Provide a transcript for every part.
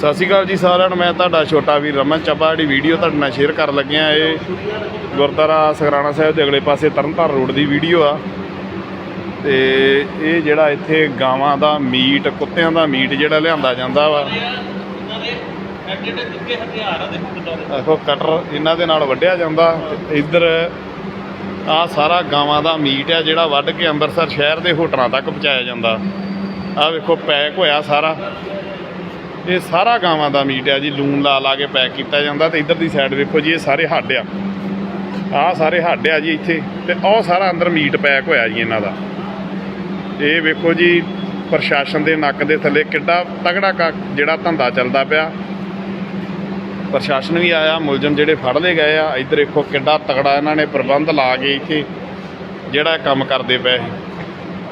ਸਤਿ ਸ਼੍ਰੀ ਅਕਾਲ ਜੀ ਸਾਰਿਆਂ ਨੂੰ, ਮੈਂ ਤੁਹਾਡਾ ਛੋਟਾ ਵੀਰ ਰਮਨ ਚੱਬਾ, ਜਿਹੜੀ ਵੀਡੀਓ ਤੁਹਾਡੇ ਨਾਲ ਸ਼ੇਅਰ ਕਰਨ ਲੱਗਿਆ ਇਹ ਗੁਰਦੁਆਰਾ ਸਗਰਾਣਾ ਸਾਹਿਬ ਦੇ ਅਗਲੇ ਪਾਸੇ ਤਰਨਤਾਰਨ ਰੋਡ ਦੀ ਵੀਡੀਓ ਆ। ਤੇ ਇਹ ਜਿਹੜਾ ਇੱਥੇ ਗਾਵਾਂ ਦਾ ਮੀਟ, ਕੁੱਤਿਆਂ ਦਾ ਮੀਟ ਜਿਹੜਾ ਲਿਆਂਦਾ ਜਾਂਦਾ ਵਾ। ਦੇਖੋ ਕਟਰ ਇਹਨਾਂ ਦੇ ਨਾਲ ਵੱਢਿਆ ਜਾਂਦਾ। ਇੱਧਰ ਆ ਸਾਰਾ ਗਾਵਾਂ ਦਾ ਮੀਟ ਆ ਜਿਹੜਾ ਵੱਢ ਕੇ ਅੰਮ੍ਰਿਤਸਰ ਸ਼ਹਿਰ ਦੇ ਹੋਟਲਾਂ ਤੱਕ ਪਹੁੰਚਾਇਆ ਜਾਂਦਾ। ਆ ਵੇਖੋ, ਪੈਕ ਹੋਇਆ ਸਾਰਾ। ਇਹ ਸਾਰਾ ਗਾਵਾਂ ਦਾ ਮੀਟ ਆ ਜੀ, ਲੂਣ ਲਾ ਲਾ ਕੇ ਪੈਕ ਕੀਤਾ ਜਾਂਦਾ ਤੇ ਇੱਧਰ ਦੀ ਸਾਈਡ ਵੇਖੋ ਜੀ, ਇਹ ਸਾਰੇ ਹੱਡ ਆ। ਆਹ ਸਾਰੇ ਹੱਡ ਆ ਜੀ ਇੱਥੇ ਤੇ ਉਹ ਸਾਰਾ ਅੰਦਰ ਮੀਟ ਪੈਕ ਹੋਇਆ ਜੀ ਇਹਨਾਂ ਦਾ। ਇਹ ਵੇਖੋ ਜੀ, ਪ੍ਰਸ਼ਾਸਨ ਦੇ ਨੱਕ ਦੇ ਥੱਲੇ ਕਿੱਡਾ ਤਗੜਾ ਕਾ, ਜਿਹੜਾ ਧੰਦਾ ਚੱਲਦਾ ਪਿਆ। ਪ੍ਰਸ਼ਾਸਨ ਵੀ ਆਇਆ, ਮੁਲਜ਼ਮ ਜਿਹੜੇ ਫੜ ਲਏ ਗਏ ਆ। ਇੱਧਰ ਦੇਖੋ ਕਿੱਡਾ ਤਗੜਾ ਇਹਨਾਂ ਨੇ ਪ੍ਰਬੰਧ ਲਾ ਕੇ ਇੱਥੇ ਜਿਹੜਾ ਕੰਮ ਕਰਦੇ ਪਏ ਸੀ।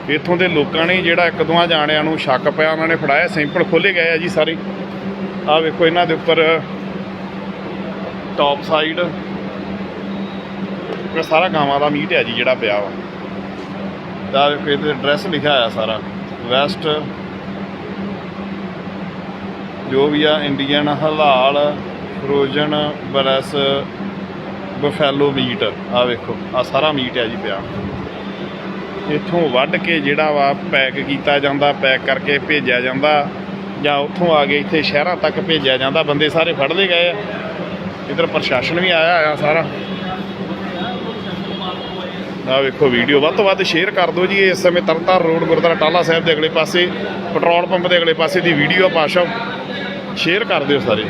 ਇੱਥੋਂ ਦੇ ਲੋਕਾਂ ਨੇ ਜਿਹੜਾ ਇੱਕ ਦੋਹਾਂ ਜਾਣਿਆਂ ਨੂੰ ਸ਼ੱਕ ਪਿਆ, ਉਹਨਾਂ ਨੇ ਫੜਾਇਆ, ਸੈਂਪਲ ਖੋਲੇ ਗਏ ਆ ਜੀ ਸਾਰੇ। ਆਹ ਵੇਖੋ ਇਹਨਾਂ ਦੇ ਉੱਪਰ ਟੌਪ ਸਾਈਡ ਇਹ ਸਾਰਾ ਗਾਵਾਂ ਦਾ ਮੀਟ ਹੈ ਜੀ ਜਿਹੜਾ ਪਿਆ ਵਾ। ਦਾ ਵੇਖੋ ਇਹਦੇ ਐਡਰੈਸ ਲਿਖਿਆ ਹੋਇਆ ਸਾਰਾ ਵੈਸਟ ਜੋ ਵੀ ਆ ਇੰਡੀਅਨ ਹਲਾਲ ਫਰੋਜ਼ਨ ਬਰੈਸ ਬਫੈਲੋ ਮੀਟ ਆ ਵੇਖੋ ਆ ਸਾਰਾ ਮੀਟ ਹੈ ਜੀ ਪਿਆ। ਇੱਥੋਂ ਵੱਢ ਕੇ ਜਿਹੜਾ ਵਾ ਪੈਕ ਕੀਤਾ ਜਾਂਦਾ, ਪੈਕ ਕਰਕੇ ਭੇਜਿਆ ਜਾਂਦਾ ਜਾਂ ਉੱਥੋਂ ਆ ਕੇ ਇੱਥੇ ਸ਼ਹਿਰਾਂ ਤੱਕ ਭੇਜਿਆ ਜਾਂਦਾ, ਬੰਦੇ ਸਾਰੇ ਫੜ ਲਏ ਗਏ ਆ। ਇਧਰ ਪ੍ਰਸ਼ਾਸਨ ਵੀ ਆਇਆ ਆ ਸਾਰਾ। ਆ ਵੇਖੋ ਵੀਡੀਓ, ਵੱਧ ਤੋਂ ਵੱਧ ਸ਼ੇਅਰ ਕਰ ਦਿਓ ਜੀ ਇਸ ਸਮੇਂ ਤਰਨਤਾਰਨ ਰੋਡ, ਗੁਰਦੁਆਰਾ ਟਾਲਾ ਸਾਹਿਬ ਦੇ ਅਗਲੇ ਪਾਸੇ, ਪੈਟਰੋਲ ਪੰਪ ਦੇ ਅਗਲੇ ਪਾਸੇ ਦੀ ਵੀਡੀਓ ਪਾਸ਼ਾ। ਸ਼ੇਅਰ ਕਰ ਦਿਓ ਸਾਰੇ।